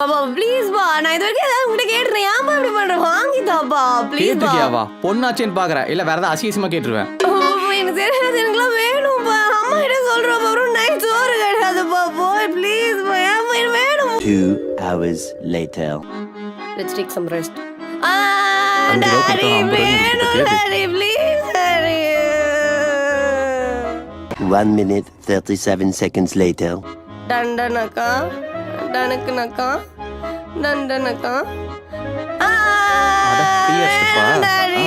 அப்பா ப்ளீஸ் பா நான் இது வரைக்கும் ஏதாவது உங்ககிட்ட கேட்டுறேன் ஏன்பா இப்படி பண்ற? வாங்கிதாப்பா ப்ளீஸ் பா கேட்டுக்கியாவா பொண்ணாச்சேன்னு பாக்குற இல்ல வேற ஏதாவது அசியசியமா கேட்டுருவேன். அப்பா, எனக்கு தெரியாது எனக்குலாம் வேணும்ப்பா அம்மா கிட்ட சொல்றேன் அப்புறம் நைட் சோறு கிடையாதுப்பா போய் ப்ளீஸ் பா. ஏன்பா எனக்கு வேணும். Two hours later. Let's take some rest அஞ்சு ரூபா டாடி கொடுத்தா ஐம்பது ரூபா வேணும் கொடுத்து daddy please daddy One minute, 37 seconds later. டண்டனக்கா டனக்குனக்கா டாடி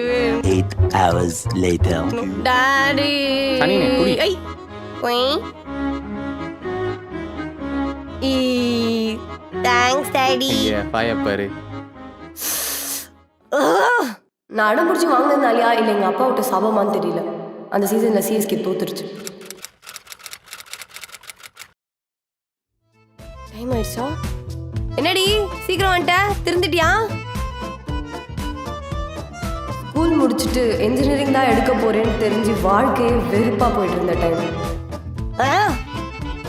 வேணும் Eight hours later. ஐ. ஒய் ஈ தேங்க்ஸ் டாடி ஐயா பாயப்பாரு நான் அடம் பிடிச்சி வாங்கினதுனாலயா இல்லை எங்கள் அப்பா விட்ட சாபமான்னு தெரியல. அந்த சீசனில் சிஎஸ்கே தோத்துருச்சு. டைம் ஆயிடுச்சா? என்னடி சீக்கிரம் வந்துட்ட? திருந்துட்டியா? ஸ்கூல் முடிச்சுட்டு இன்ஜினியரிங் தான் எடுக்க போறேன்னு தெரிஞ்சு வாழ்க்கையே வெறுப்பா போயிட்டு இருந்த டைம்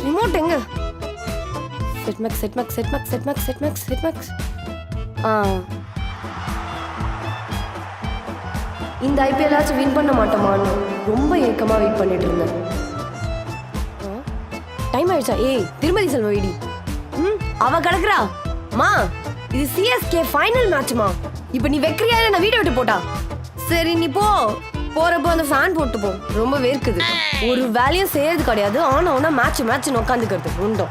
ரிமோட் எங்க? செட்மேக்ஸ் செட்மேக்ஸ் செட்மேக்ஸ் செட்மேக்ஸ் செட்மேக்ஸ் செட்மேக்ஸ் ஆ. இந்த ஐபிஎல்லாச்சும் வின் பண்ண மாட்டோமான்னு ரொம்ப ஏக்கமாக வெயிட் பண்ணிட்டு இருந்தேன். டைம் ஆயிடுச்சா? ஏய் திருமதி செல்வ ம் அவ கிடக்குறா மா இது சிஎஸ்கே ஃபைனல் மேட்ச்மா இப்போ நீ வெக்கிறியா என்ன நான் விட்டு போட்டா? சரி நீ போ. போறப்போ அந்த ஃபேன் போட்டு போ. ரொம்ப வேர்க்குது. ஒரு வேலையும் செய்யறது கிடையாது. ஆனா ஆனா மேட்ச் மேட்ச் உட்காந்துக்கிறது உண்டோ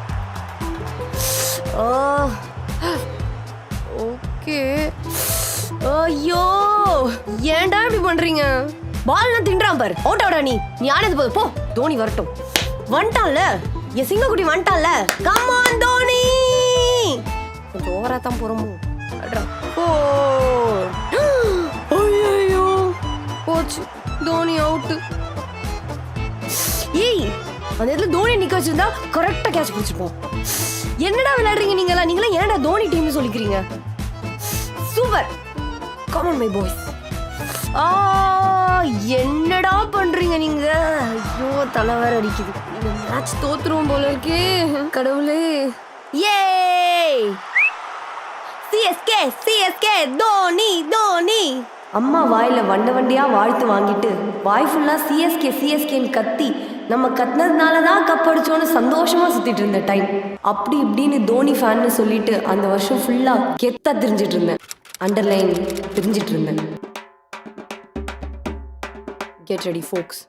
ஓகே. ஐயோ ஏன்டா இப்படி பண்றீங்க? பால் நான் தின்றான் பாரு. அவுட் அவுடா நீ. நீ ஆனது போது போ. தோனி வரட்டும். வந்துட்டான்ல. என் சிங்கக்குட்டி வந்துட்டான்ல. கம் அட்ரா. ஓ. ஐயோ போச்சு. தோனி அவுட் ஏய் அந்த இடத்துல தோனி நிக்க வச்சிருந்தா கரெக்டா கேட்ச் பிடிச்சிருப்போம். என்னடா விளையாடுறீங்க நீங்களா நீங்களா ஏன்டா Dhoni team சொல்லிக்கிறீங்க? Super. Come on my boys ஆ என்னடா பண்றீங்க நீங்க? ஐயோ தலை வேற அடிக்குது. மேட்ச் தோத்துருவோம் போல இருக்கே. கடவுளே. ஏ சிஎஸ்கே சிஎஸ்கே தோனி தோனி. அம்மா வாயில வண்ட வண்டியா வாழ்த்து வாங்கிட்டு வாய் ஃபுல்லா சிஎஸ்கே சிஎஸ்கேன்னு கத்தி நம்ம கத்துனதுனால தான் கப் அடிச்சோன்னு சந்தோஷமா சுத்திட்டு இருந்த டைம் அப்படி இப்படின்னு தோனி ஃபேன்னு சொல்லிட்டு அந்த வருஷம் ஃபுல்லா கெத்தா தெரிஞ்சிட்டு இருந்தேன். அண்டர்லைன் தெரிஞ்சிட்டு இருந்தேன். கெட் ரெடி ஃபோக்ஸ்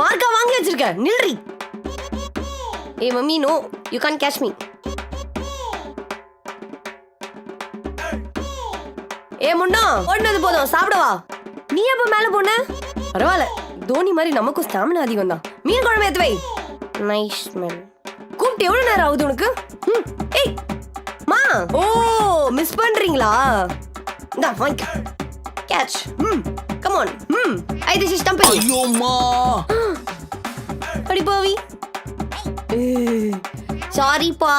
மார்க்கா வாங்கி வச்சிருக்க நில்றி. ஏ mummy no you can catch me ஏ முண்டா ஓடுனது போதும் சாப்பிடவா நீ எப்ப மேல போன? பரவாயில்ல தோனி மாதிரி நமக்கும் ஸ்டாமினா அதிகம் தான். மீன் குழம்பு ஏத்து வை. நைஸ் ஸ்மெல் கூப்பிட்டு எவ்வளவு நேரம் ஆகுது உனக்கு? ம், ஏய் மா. ஓ மிஸ் பண்றீங்களா? இந்தா வாங்கிக்க கேட்ச் ம் come on um I this is tumble ஐயோம்மா. அடி பாவி. சாரிப்பா.